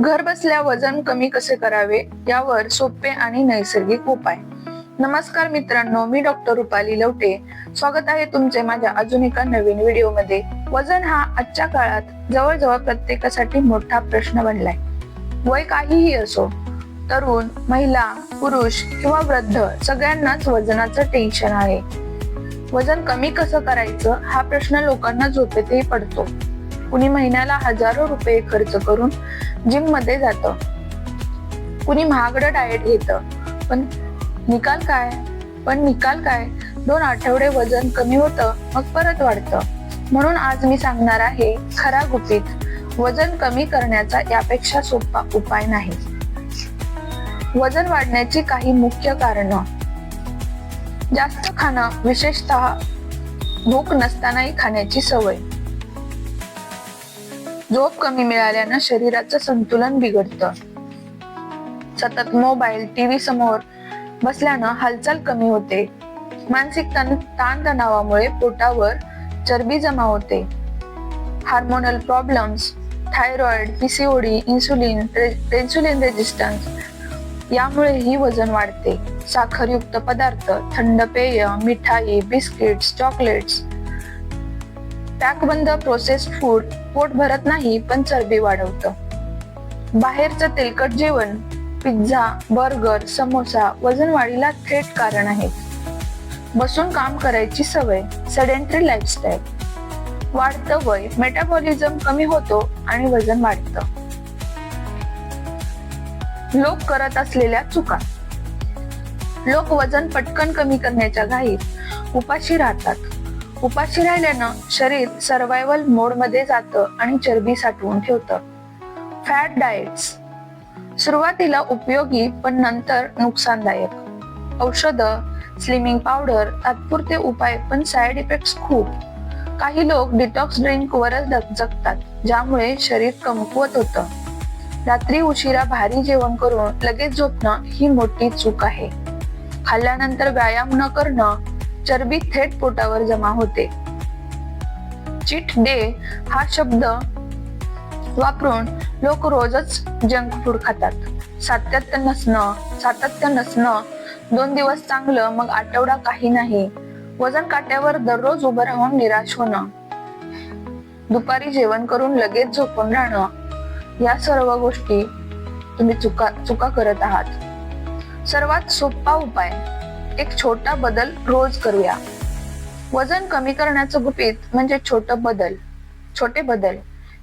घर बसल्या वजन कमी कसे करावे? यावर सोपे आणि नैसर्गिक उपाय. नमस्कार मित्रांनो मी डॉक्टर रुपाली लवटे. स्वागत आहे तुमचे माझ्या अजून एका नवीन व्हिडिओमध्ये. वजन हा आजच्या काळात जवळजवळ प्रत्येकासाठी मोठा प्रश्न बनलाय. वय काहीही असो तरुण महिला पुरुष किंवा वृद्ध सगळ्यांनाच वजनाचं टेन्शन आहे. वजन कमी कसं करायचं हा प्रश्न लोकांना झोपेतही पडतो. कुणी महिन्याला हजारो रुपये खर्च करून जिममध्ये जात. कुणी महागडं डाएट घेत. पण निकाल काय? पण निकाल काय? दोन आठवडे वजन कमी होतं मग परत वाढतं. म्हणून आज मी सांगणार आहे खरा गुपित. वजन कमी करण्याचा यापेक्षा सोपा उपाय नाही. वजन वाढण्याची काही मुख्य कारणं. जास्त खाणं विशेषतः भूक नसतानाही खाण्याची सवय. झोप कमी मिळाल्यानं शरीराचं संतुलन बिघडतं. सतत मोबाईल टीव्ही समोर बसल्यानं हालचाल कमी होते. मानसिक ताण ताणतणावामुळे पोटावर चरबी जमा होते. Hormonal problems thyroid PCOD insulin insulin resistance यामुळे ही वजन वाढते. साखरयुक्त पदार्थ थंड पेय मिठाई बिस्किट्स चॉकलेट्स टाकबंद प्रोसेस्ड फूड पोट भरत नाही पण चरबी वाढवतं. बाहेरचं तेलकट जेवण पिझ्झा बर्गर समोसा वजन वाढीला थेट कारण आहेत बसून काम करायची सवय सेडेंटरी लाईफस्टाईल वाढतं वय मेटाबॉलिझम कमी होतो आणि वजन वाढतं. लोक करत असलेल्या चुका. लोक वजन पटकन कमी करण्याच्या घाईत उपाशी राहतात. उपाशी राहिल्यानं शरीर सर्वायवल मोडमध्ये जातं आणि चरबी साठवून ठेवतं. फॅट डाएट्स सुरुवातीला उपयोगी पण नंतर नुकसानदायक. औषधं स्लिमिंग पावडर तात्पुरते उपाय पण साईड इफेक्ट्स खूप. काही लोक डिटॉक्स ड्रिंक वरच जग- जगतात ज्यामुळे शरीर कमकुवत होतं. रात्री उशिरा भारी जेवण करून लगेच झोपणं ही मोठी चूक आहे. खाल्ल्यानंतर व्यायाम न करणं चरबी थेट पोटावर जमा होते. चिट डे हा शब्द वापरून लोक रोजच जंक फूड खातात. सातत्य नसणं सातत्य नसणं दोन दिवस चांगलं मग आठवडा काही नाही. वजन काट्यावर दररोज उभं राहून निराश होणं. दुपारी जेवण करून लगेच झोपून राहणं. या सर्व गोष्टी तुम्ही चुका चुका करत आहात. सर्वात सोपा उपाय एक छोटा बदल रोज करूया. वजन कमी करण्याचं गुपित म्हणजे छोट बदल. छोटे बदल.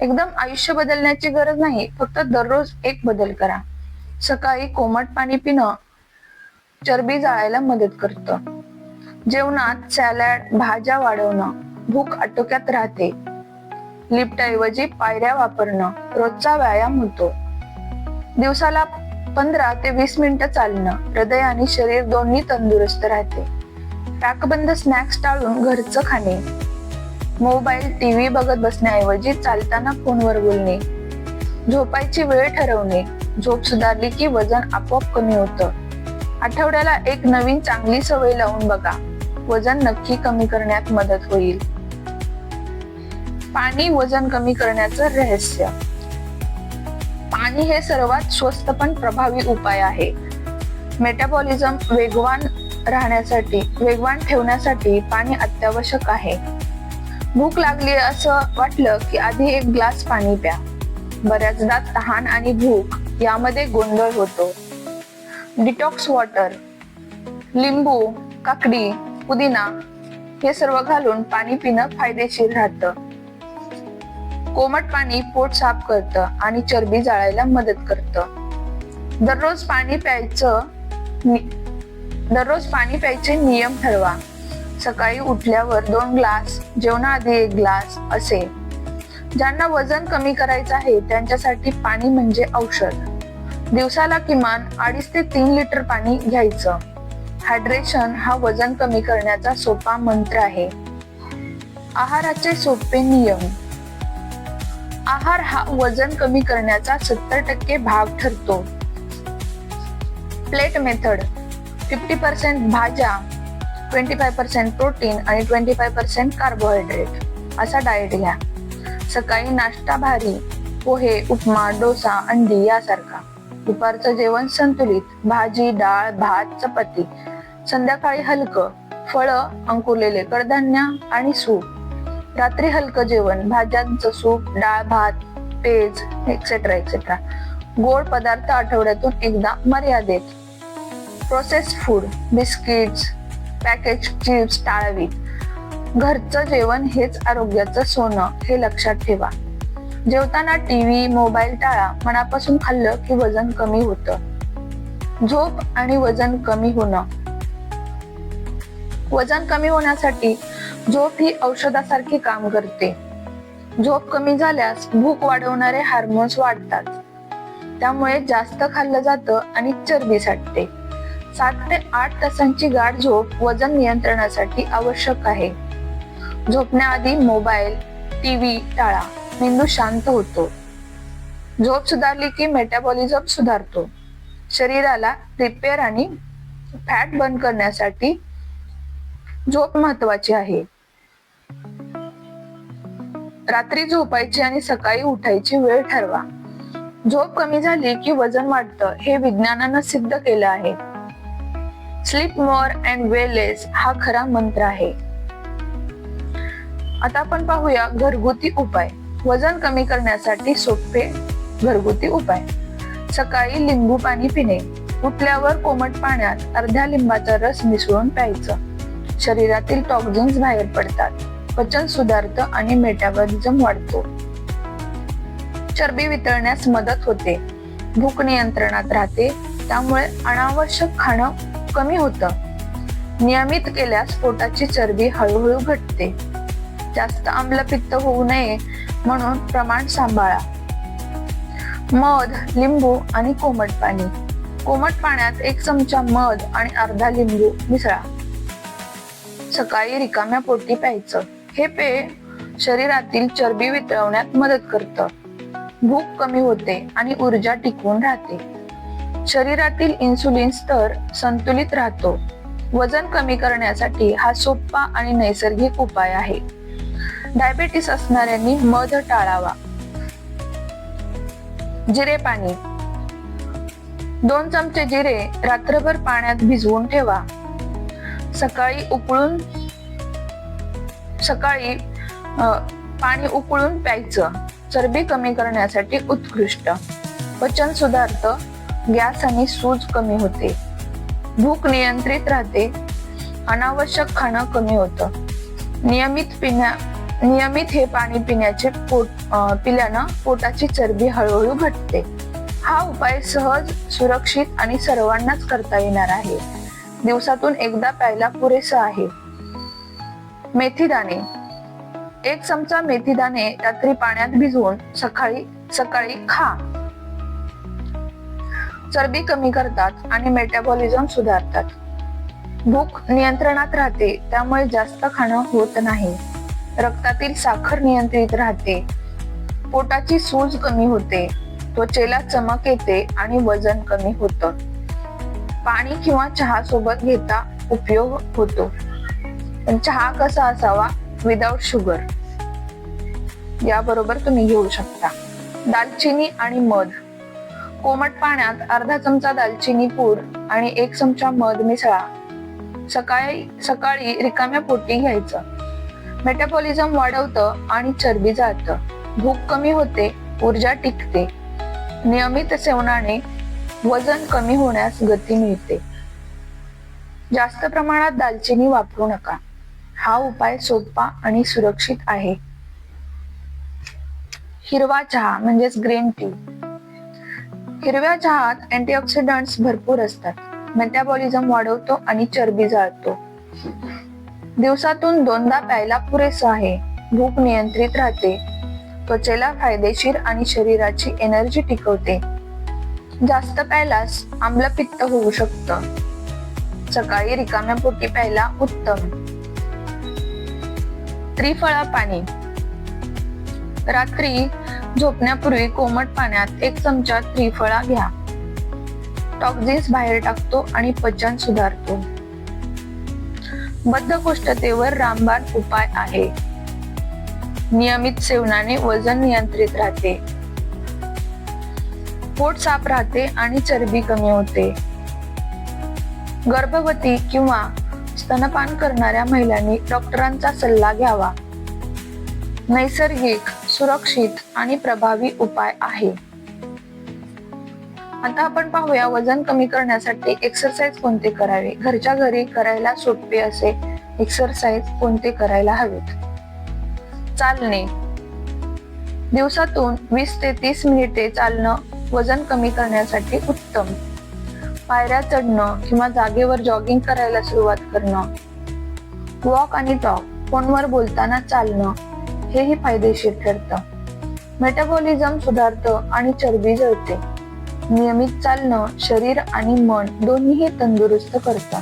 एकदम आयुष्य बदलण्याची गरज नाही फक्त दररोज एक बदल करा. सकाळी कोमट पाणी पिणं चरबी जाळायला मदत करतं. जेवणात सॅलड भाज्या वाढवणं भूक आटोक्यात राहते. लिफ्टऐवजी पायऱ्या वापरणं रोजचा व्यायाम होतो. दिवसाला पंधरा ते वीस मिनिटं चालणं हृदय आणि शरीर दोन्ही तंदुरुस्त राहते. टाकबंद स्नॅक्स टाळून घरचं खाणे. मोबाईल टीव्ही बघत बसण्याऐवजी चालताना फोनवर बोलणे. झोपायची वेळ ठरवणे. झोप सुधारली की वजन आपोआप कमी होतं. आठवड्याला एक नवीन चांगली सवय लावून बघा. वजन नक्की कमी करण्यात मदत होईल. पाणी वजन कमी करण्याचं रहस्य. आणि हे सर्वात स्वस्त पण प्रभावी उपाय आहे. मेटाबॉलिझम वेगवान राहण्यासाठी वेगवान ठेवण्यासाठी पाणी अत्यावश्यक आहे. भूक लागली असं वाटलं की आधी एक ग्लास पाणी प्या. बऱ्याचदा तहान आणि भूक यामध्ये गोंधळ होतो. डिटॉक्स वॉटर लिंबू काकडी पुदिना हे सर्व घालून पाणी पिणं फायदेशीर राहतं. कोमट पाणी पोट साफ करतं आणि चरबी जाळायला मदत करतं. दररोज पाणी प्यायचं नि- दररोज पाणी प्यायचे नियम ठरवा. सकाळी उठल्यावर दोन ग्लास जेवणाआधी एक ग्लास असे. ज्यांना वजन कमी करायचं आहे त्यांच्यासाठी पाणी म्हणजे औषध. दिवसाला किमान अडीच ते तीन लिटर पाणी घ्यायचं. हायड्रेशन हा वजन कमी करण्याचा सोपा मंत्र आहे. आहाराचे सोपे नियम. आहार हा वजन कमी करण्याचा सत्तर टक्के भाग ठरतो. प्लेट मेथड फिफ्टी पर्सेंट भाज्या ट्वेंटी फाय पर्सेंट प्रोटीन आणि ट्वेंटी फाय पर्सेंट कार्बोहायड्रेट असा डाएट घ्या. सकाळी नाश्ता भारी पोहे उपमा डोसा अंडी यासारखा. दुपारचं जेवण संतुलित भाजी डाळ भात चपाती. संध्याकाळी हलकं फळं अंकुरलेले कडधान्य आणि सूप. रात्री हलकं जेवण भाज्यांचं सूप डाळ भात पेज एक्सेट्रा एक्सेट्रा गोड पदार्थ आठवड्यातून एकदा मर्यादेत. Process food biscuits package chips टाळावीत. घरचं जेवण हेच आरोग्याचं सोनं हे लक्षात ठेवा. जेवताना टीव्ही मोबाईल टाळा मनापासून खाल्लं की वजन कमी होतं. झोप आणि वजन कमी होणं. वजन कमी होण्यासाठी झोप ही औषधासारखी काम करते. झोप कमी झाल्यास भूक वाढवणारे हार्मोन्स वाढतात. त्यामुळे जास्त खाल्लं जातं आणि चरबी साठते. सात ते आठ तासांची गाढ झोप वजन नियंत्रणासाठी आवश्यक आहे. झोपण्याआधी मोबाईल टीव्ही टाळा. मेंदू शांत होतो. झोप सुधारली की मेटाबॉलिझम सुधारतो. शरीराला रिपेअर आणि फॅट बर्न करण्यासाठी झोप महत्वाची आहे. रात्री झोपायची आणि सकाळी उठायची वेळ ठरवा. झोप कमी झाली की वजन वाढतं हे विज्ञानानं सिद्ध केलं आहे. स्लीप मोर अँड वेलेस हा खरा मंत्र आहे. आता आपण पाहूया घरगुती उपाय. वजन कमी करण्यासाठी सोपे घरगुती उपाय. सकाळी लिंबू पाणी पिणे. उठल्यावर कोमट पाण्यात अर्ध्या लिंबाचा रस मिसळून प्यायचं. शरीरातील टॉक्झिन्स बाहेर पडतात. पचन सुधारतं आणि मेटाबॉलिझम वाढतो. चरबी वितळण्यास मदत होते. भूक नियंत्रणात राहते. त्यामुळे अनावश्यक खाणं कमी होतं. नियमित केल्यास पोटाची चरबी हळूहळू घटते. जास्त आम्लपित्त होऊ नये म्हणून प्रमाण सांभाळा. मध लिंबू आणि कोमट पाणी. कोमट पाण्यात एक चमचा मध आणि अर्धा लिंबू मिसळा. सकाळी रिकाम्या पोटी प्यायचं. हे पेय शरीरातील चरबी वितळवण्यात मदत करतं. भूक कमी होते आणि ऊर्जा टिकवून राहते. शरीरातील इन्सुलिन स्तर संतुलित राहतो. वजन कमी करण्यासाठी हा सोपा आणि नैसर्गिक उपाय आहे. डायबेटीस असणाऱ्यांनी मध टाळावा. जिरे पाणी. दोन चमचे जिरे रात्रभर पाण्यात भिजवून ठेवा. सकाळी उकळून सकाळी पाणी उकळून प्यायचं. चरबी कमी करण्यासाठी उत्कृष्ट. पचन सुधारतं गॅस आणि सूज कमी होते. भूक नियंत्रित राहते. अनावश्यक खाणं कमी होतं. नियमित पिण्या नियमित हे पाणी पिण्याचे पोट पिल्यानं पोटाची चरबी हळूहळू घटते. हा उपाय सहज सुरक्षित आणि सर्वांनाच करता येणार आहे. दिवसातून एकदा प्यायला पुरेसा आहे. मेथीदाणे. एक चमचा मेथीदाणे रात्री पाण्यात भिजवून सकाळी सकाळी खा. चरबी कमी करतात आणि मेटाबॉलिझम सुधारतात. भूक नियंत्रणात राहते त्यामुळे जास्त खाणं होत नाही. रक्तातील साखर नियंत्रित राहते. पोटाची सूज कमी होते. त्वचेला चमक येते आणि वजन कमी होतं. पाणी किंवा चहा सोबत घेता उपयोग होतो. पण चहा कसा असावा? विदाउट शुगर याबरोबर तुम्ही घेऊ शकता. दालचिनी आणि मध. कोमट पाण्यात अर्धा चमचा दालचिनी पूड आणि एक चमचा मध मिसळा. सकाळी सकाळी रिकाम्या पोटी घ्यायचं. मेटाबॉलिझम वाढवतं आणि चरबी जातं. भूक कमी होते ऊर्जा टिकते. नियमित सेवनाने वजन कमी होण्यास गती मिळते. जास्त प्रमाणात दालचिनी वापरू नका. हा उपाय सोपा आणि सुरक्षित आहे. हिरवा चहा म्हणजेच ग्रीन टी. हिरव्या चहात अँटीऑक्सिडंट्स भरपूर असतात. मेटाबॉलिझम वाढवतो आणि चरबी जाळतो. दिवसातून दोनदा प्यायला पुरेसं आहे. भूक नियंत्रित राहते. त्वचेला फायदेशीर आणि शरीराची एनर्जी टिकवते. जास्त प्यायलास आम्लपित्त होऊ शकतं. सकाळी रिकाम्या पोटी प्यायला उत्तम. त्रिफळा पाणी रात्री झोपण्यापूर्वी कोमट पाण्यात एक चमचा त्रिफळा घ्या. टॉक्झिन्स बाहेर टाकतो आणि पचन सुधारतो. बद्धकोष्ठतेवर रामबाण उपाय आहे. नियमित सेवनाने वजन नियंत्रित राहते. पोट साफ राहते आणि चरबी कमी होते. गर्भवती किंवा स्तनपान करणाऱ्या महिलांनी डॉक्टरांचा सल्ला घ्यावा. नैसर्गिक सुरक्षित आणि प्रभावी उपाय आहे. आता आपण पाहूया वजन कमी करण्यासाठी एक्सरसाइज कोणते करावे? घरच्या घरी करायला सोपे असे एक्सरसाइज कोणते करायला हवेत? चालणे. दिवसातून वीस ते तीस मिनिटे चालणं वजन कमी करण्यासाठी उत्तम. पायऱ्या चढणं किंवा जागेवर जॉगिंग करायला सुरुवात करणं. वॉक आणि टॉक फोनवर बोलताना चालणं हेही फायदेशीर ठरतं. मेटाबॉलिझम सुधारतं आणि चरबी जळते. नियमित चालणं शरीर आणि मन दोन्हीही तंदुरुस्त करतं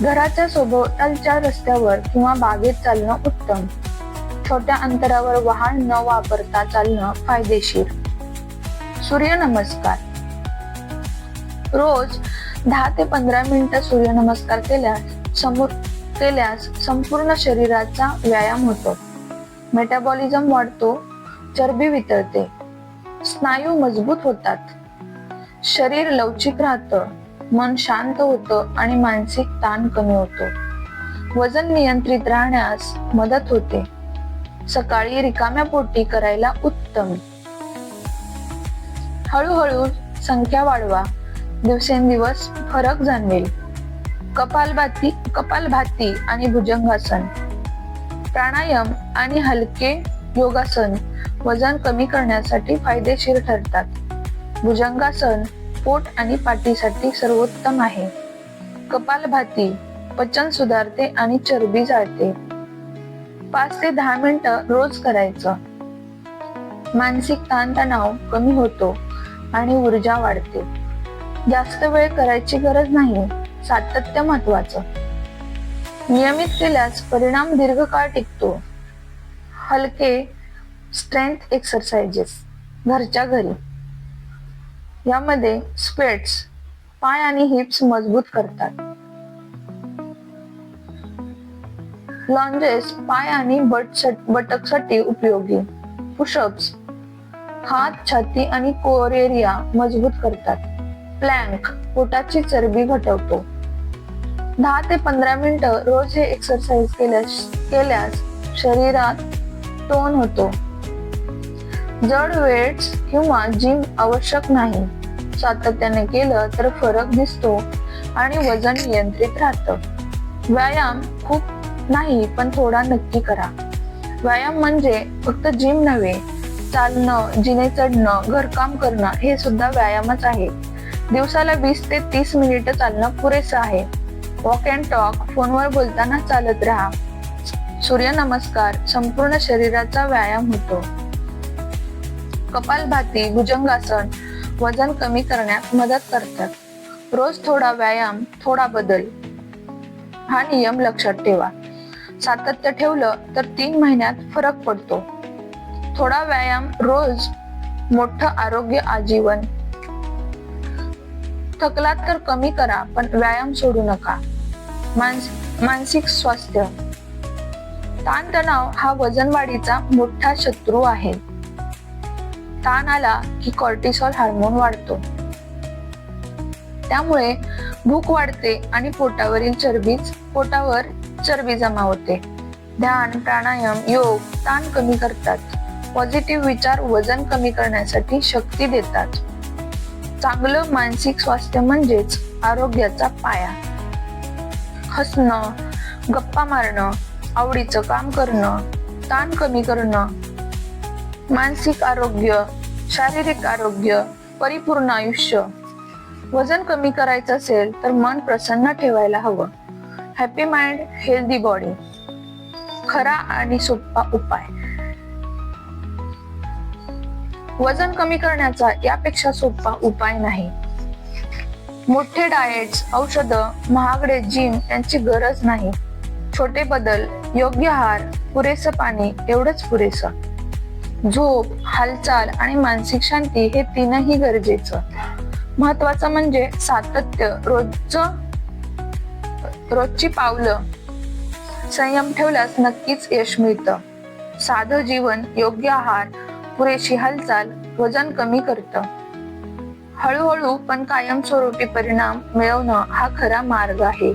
घराच्या सभोवतालच्या रस्त्यावर किंवा बागेत चालणं उत्तम. छोट्या अंतरावर वाहन न वापरता चालणं फायदेशीर. सूर्यनमस्कार रोज दहा ते पंधरा मिनिटं सूर्यनमस्कार केल्यास समोर केल्यास संपूर्ण शरीराचा व्यायाम होतो. मेटाबॉलिझम वाढतो चरबी वितळते स्नायू मजबूत होतात. शरीर लवचिक राहतं मन शांत होतं आणि मानसिक ताण कमी होतो. वजन नियंत्रित राहण्यास मदत होते. सकाळी रिकाम्या पोटी करायला उत्तम. हळूहळू संख्या वाढवा. दिवसेंदिवस फरक जाणवेल. कपालभाती कपालभाती आणि भुजंगासन. प्राणायाम आणि हलके योगासन वजन कमी करण्यासाठी फायदेशीर ठरतात. भुजंगासन पोट आणि पाठीसाठी सर्वोत्तम आहे. कपालभाती पचन सुधारते आणि चरबी जाळते. पाच ते दहा मिनिटं रोज करायचं. मानसिक ताणतणाव कमी होतो आणि ऊर्जा वाढते. जास्त वेळ करायची गरज नाही सातत्य महत्वाचं. नियमित केल्यास परिणाम दीर्घकाळ टिकतो. हलके स्ट्रेंथ एक्सरसाइजेस घरच्या घरी. यामध्ये स्क्वेट्स पाय आणि हिप्स मजबूत करतात. लॉन्जेस पाय आणि बट बटकसाठी उपयोगी. पुशअप्स हात छाती आणि कोर एरिया मजबूत करतात. प्लँक पोटाची चरबी घटवतो. दहा ते पंधरा मिनिटं रोज हे एक्सरसाइज केल्यास केल्यास शरीरात टोन होतो. जड वेट्स किंवा जिम आवश्यक नाही. सातत्याने केलं तर फरक दिसतो आणि वजन नियंत्रित राहतं. व्यायाम खूप नाही पण थोडा नक्की करा. व्यायाम म्हणजे फक्त जिम नव्हे चालणं जिने चढणं घरकाम करणं हे सुद्धा व्यायामच आहे. दिवसाला वीस ते तीस मिनिट चालणं पुरेसं आहे. वॉक अँड टॉक फोनवर बोलताना चालत राहा. सूर्यनमस्कार संपूर्ण शरीराचा व्यायाम होतो. कपालभाती भुजंगासन वजन कमी करण्यात मदत करतात. रोज थोडा व्यायाम थोडा बदल. हा नियम लक्षात ठेवा. सातत्य ठेवलं तर तीन महिन्यात फरक पडतो. थोडा व्यायाम रोज मोठं आरोग्य आजीवन. थकलात तर कमी करा पण व्यायाम सोडू नका. मानस मानसिक स्वास्थ्य. ताणतणाव हा वजनवाढीचा मोठा शत्रू आहे. ताण आला की कॉर्टिसॉल हार्मोन वाढतो. त्यामुळे भूक वाढते आणि पोटावरील चरबीच पोटावर चरबी जमा होते. ध्यान प्राणायाम योग ताण कमी करतात. पॉझिटिव्ह विचार वजन कमी करण्यासाठी शक्ती देतात. चांगलं मानसिक स्वास्थ्य म्हणजेच आरोग्याचा पाया. हसणं गप्पा मारणं आवडीचं काम करणं ताण कमी करणं मानसिक आरोग्य शारीरिक आरोग्य परिपूर्ण आयुष्य. वजन कमी करायचं असेल तर मन प्रसन्न ठेवायला हवं. हॅपी माइंड हेल्दी बॉडी खरा आणि सोपा उपाय. वजन कमी करण्याचा यापेक्षा सोपा उपाय नाही. मोठे डाएट्स औषधं महागडे जिम यांची गरज नाही. छोटे बदल योग्य आहार पुरेसं पाणी एवढंच पुरेसं. झोप हालचाल आणि मानसिक शांती हे तीनही गरजेचं. महत्वाचं म्हणजे सातत्य रोजचं रोजची पावलं. संयम ठेवल्यास नक्कीच यश मिळतं. साधं जीवन योग्य आहार पुरेशी हालचाल वजन कमी करतं. हळूहळू पण कायमस्वरूपी परिणाम मिळवणं हा खरा मार्ग आहे.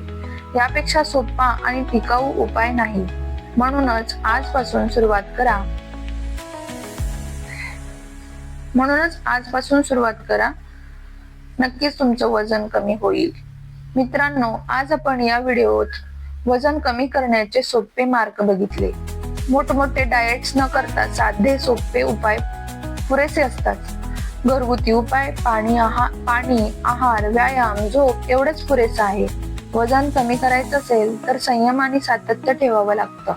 यापेक्षा सोपा आणि टिकाऊ उपाय नाही. म्हणूनच आजपासून सुरुवात करा. म्हणूनच आजपासून सुरुवात करा. नक्कीच तुमचं वजन कमी होईल. मित्रांनो आज आपण या व्हिडिओत वजन कमी करण्याचे सोपे मार्ग बघितले. मोठमोठे डाएट्स न करता साधे सोपे उपाय पुरेसे असतात. घरगुती उपाय पाणी आहार पाणी आहार व्यायाम झोप एवढंच पुरेसं आहे. वजन कमी करायचं असेल तर संयम आणि सातत्य ठेवावं लागतं.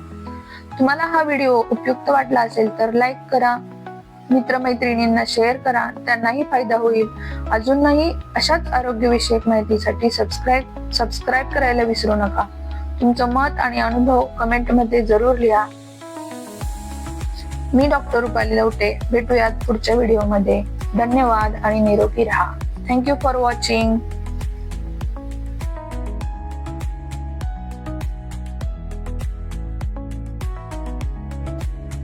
तुम्हाला हा व्हिडिओ उपयुक्त वाटला असेल तर लाईक करा. मित्रमैत्रिणींना शेअर करा. त्यांनाही फायदा होईल. अजूनही अशाच आरोग्यविषयक माहितीसाठी सबस्क्राईब सबस्क्राईब करायला विसरू नका. तुमचं मत आणि अनुभव कमेंटमध्ये जरूर लिहा. मी डॉक्टर रुपाली लवटे. भेटूयात पुढच्या व्हिडिओमध्ये धन्यवाद आणि निरोगी राहा. Thank you for watching